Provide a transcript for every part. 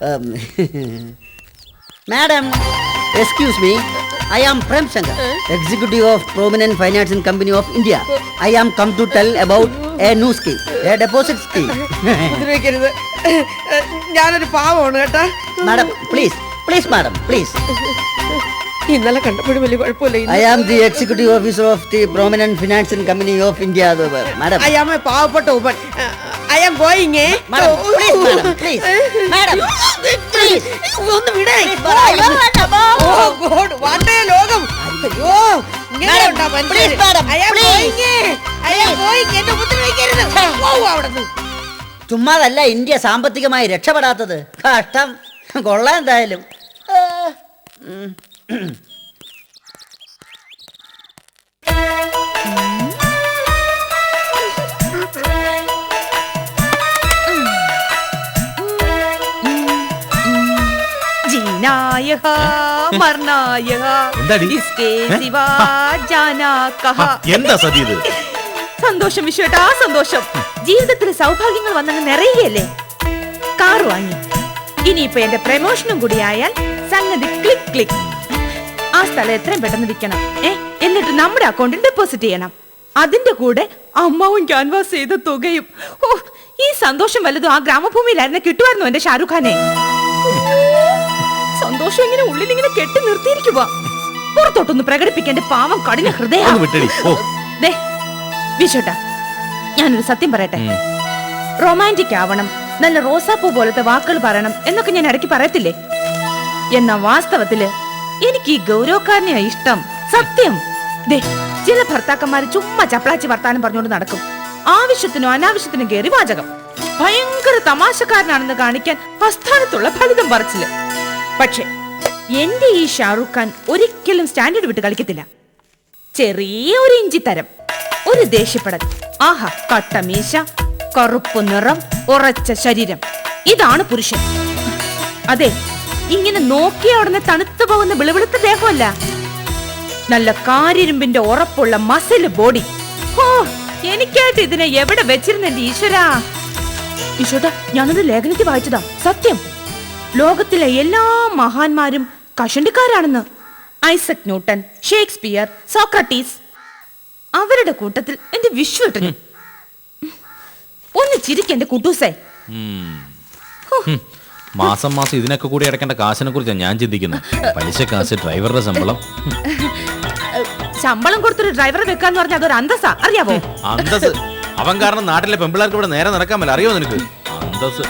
um, excuse me. I am Prem Shankar, executive of prominent financing company of India. I am come to tell about a new scheme, a deposit scheme. ഉപദ്രവിക്കരുത് ഞാനൊരു പാവമാണ് കേട്ടാ madam, please, please, madam, please. ഇന്നലെ കണ്ടപ്പോഴും വലിയ കുഴപ്പമില്ല. I am the executive officer of the prominent financing company of India. Madam, അയ്യാമ പാവപ്പെട്ട ഉപ്പൻ I am going madam, please, madam, please. Madam, please. ഒന്ന് വിടേ ഓ ഗോഡ് വാട്ടേ ലോകം. അയ്യോ ഇങ്ങനെ Madam, ഉണ്ടാ please, madam, I am please. Going I am going എന്നെ ഉപദ്രവിക്കരുത്. ഓ അവിടുന്ന്. ചുമ്മാതല്ല ഇന്ത്യ സാമ്പത്തികമായി രക്ഷപ്പെടാത്തത്. കഷ്ടം. കൊള്ളാം എന്തായാലും. ആ. जीनाय मरनाय എന്താടി? इसके ഏ? सिवा जाना ആ, कहा എന്താ സതി ഇത് സന്തോഷം വിശ്വട്ടാ സന്തോഷം ജീവിതത്തിൽ സൗഭാഗ്യങ്ങൾ വന്നങ്ങ് നിറയുകയല്ലേ കാർ വാങ്ങി ഇനിയിപ്പോ എന്റെ പ്രമോഷനും കൂടി ആയാൽ സംഗതി ക്ലിക്ക് ക്ലിക്ക് ആ സ്ഥലം എത്രയും പെട്ടെന്ന് വിൽക്കണം. ഏ എന്നിട്ട് നമ്മുടെ അക്കൗണ്ടിൽ ഡെപ്പോസിറ്റ് ചെയ്യണം. അതിന്റെ കൂടെ അമ്മാവും ക്യാൻവാസ് ചെയ്ത തുകയും. ഓ ഈ സന്തോഷം വലുതും ആ ഗ്രാമഭൂമിയിലായിരുന്നു കിട്ടുമായിരുന്നു എന്റെ ഷാരൂഖ് ഖാനെ? സന്തോഷം ഇങ്ങനെ ഉള്ളിൽ ഇങ്ങനെ കെട്ടി നിർത്തിയിരിക്കുക പുറത്തോട്ടൊന്ന് പ്രകടിപ്പിക്കേണ്ട പാവം കഠിന ഹൃദയം. വിശോട്ടാ ഞാനൊരു സത്യം പറയട്ടെ. റൊമാന്റിക് ആവണം നല്ല റോസാപ്പൂ പോലത്തെ വാക്കുകൾ പറയണം എന്നൊക്കെ ഞാൻ ഇടയ്ക്ക് പറയത്തില്ലേ? എന്നാ വാസ്തവത്തിൽ എനിക്ക് ഈ ഗൗരവക്കാരനെയാ ഇഷ്ടം. സത്യം. ദേ ചില ഭർത്താക്കന്മാര് ചുമ്മാ ചപ്പളാച്ചി വർത്താനം പറഞ്ഞുകൊണ്ട് നടക്കും. ആവശ്യത്തിനും അനാവശ്യത്തിനും കയറി വാചകം ഭയങ്കര തമാശക്കാരനാണെന്ന് കാണിക്കാൻ പ്രസ്ഥാനത്തുള്ള ഫലിതം പറച്ചിൽ. പക്ഷെ എന്റെ ഈ ഷാറൂഖ് ഖാൻ ഒരിക്കലും സ്റ്റാൻഡേർഡ് വിട്ട് കളിക്കത്തില്ല. ചെറിയ ഒരു ഇഞ്ചി തരം. ഒരു ദേഷ്യപ്പെടൽ. ആഹാ കട്ടമീശ കറുപ്പ് നിറം ഉറച്ച ശരീരം. ഇതാണ് പുരുഷൻ. അതെ ഇങ്ങനെ നോക്കിയ ഉടനെ തണുത്തു പോകുന്ന വിളിവിളുത്ത ദേഹമല്ല. നല്ല കാരിരുമ്പിന്റെ ഉറപ്പുള്ള മസിൽ ബോഡി ഓ എനിക്കായിട്ട് ഇതിനെ എവിടെ വെച്ചിരുന്ന എന്റെ ഈശ്വരാ? ഈശോട്ടാ ഞാനത് ലേഖനത്തിൽ വായിച്ചതാ. സത്യം. ലോകത്തിലെ എല്ലാ മഹാന്മാരും കഷണ്ടിക്കാരാണെന്ന്. Isaac Newton Shakespeare Socrates. അവരുടെ കൂട്ടത്തിൽ എന്റെ വിശ്വട്ടന് ഒന്ന് ചിരിക്കെന്റെ കുട്ടൂസേ. മാസം മാസം ഇതിനൊക്കെ കൂടി അടക്കേണ്ട കാശിനെ കുറിച്ചാണ് ഞാൻ ചിന്തിക്കുന്നത്. പലിശ കാശ് ഡ്രൈവറുടെ ശമ്പളം. ശമ്പളം കൊടുത്തൊരു ഡ്രൈവറെ വെക്കാന്ന് പറഞ്ഞാൽ അതൊരു അന്തസ്സാ. അറിയാവോ? അന്തസ് അവൻ കാരണം നാട്ടിലെ പെമ്പിള്ളേർക്ക് ഇവിടെ നേരെ നടക്കാൻ പറ്റില്ല അറിയോ നിനക്ക്? അന്തസ്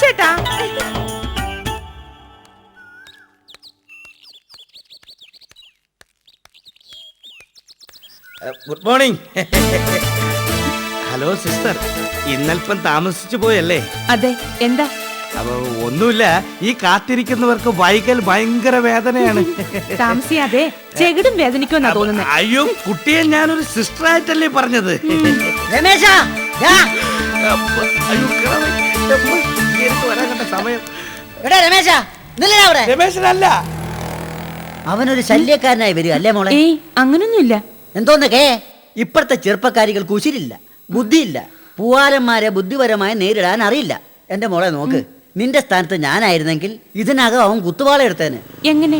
ചേട്ടാ ഗുഡ് മോർണിംഗ്. ഹലോ സിസ്റ്റർ ഇന്നൽപ്പം താമസിച്ചു പോയല്ലേ? അതെ എന്താ? അപ്പൊ ഒന്നുമില്ല ഈ കാത്തിരിക്കുന്നവർക്ക് വൈകൽ ഭയങ്കര വേദനയാണ്. താമസിയാതെ ചെകിടും വേദനിക്കുമെന്നാ തോന്നുന്നത് അയ്യോ കുട്ടിയെ ഞാനൊരു സിസ്റ്റർ ആയിട്ടല്ലേ പറഞ്ഞത്? രമേശ സമയം. എടാ രമേശ നില്ലടാ അവിടെ? രമേശനല്ല. അവനൊരു ശല്യക്കാരനായി വരിക അല്ലേ മോളെ? അങ്ങനൊന്നുമില്ല. എന്തോന്നൊക്കെ? ഇപ്പോഴത്തെ ചെറുപ്പക്കാരികൾക്ക് ഉശിരില്ല ബുദ്ധിയില്ല. പൂവാലന്മാരെ ബുദ്ധിപരമായി നേരിടാൻ അറിയില്ല. എന്റെ മോളെ നോക്ക് നിന്റെ സ്ഥാനത്ത് ഞാനായിരുന്നെങ്കിൽ ഇതിനകം അവൻ കുത്തുവാള എടുത്തേന്. എങ്ങനെ?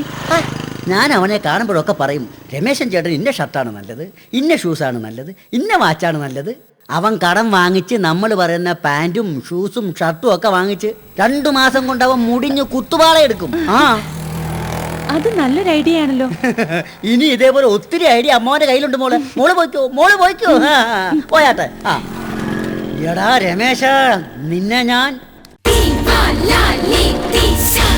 ഞാൻ അവനെ കാണുമ്പോഴൊക്കെ പറയും രമേശൻ ചേട്ടൻ ഇന്ന ഷർട്ടാണ് നല്ലത് ഇന്ന ഷൂസാണ് നല്ലത് ഇന്ന വാച്ചാണ് നല്ലത്. അവൻ കടം വാങ്ങിച്ച് നമ്മൾ പറയുന്ന പാന്റും ഷൂസും ഷർട്ടും ഒക്കെ വാങ്ങിച്ച് രണ്ടു മാസം കൊണ്ട് അവൻ മുടിഞ്ഞ് കുത്തുവാള എടുക്കും. ആ അത് നല്ലൊരു ഐഡിയ ആണല്ലോ. ഇനി ഇതേപോലെ ഒത്തിരി ഐഡിയ അമ്മാവന്റെ കയ്യിലുണ്ട് മോളെ. മോൾ പോയിക്കോ മോൾ പോയിക്കോ. ആ, പോയാട്ടെ. ആ. എടാ രമേശ നിന്നെ ഞാൻ Viva la leticia,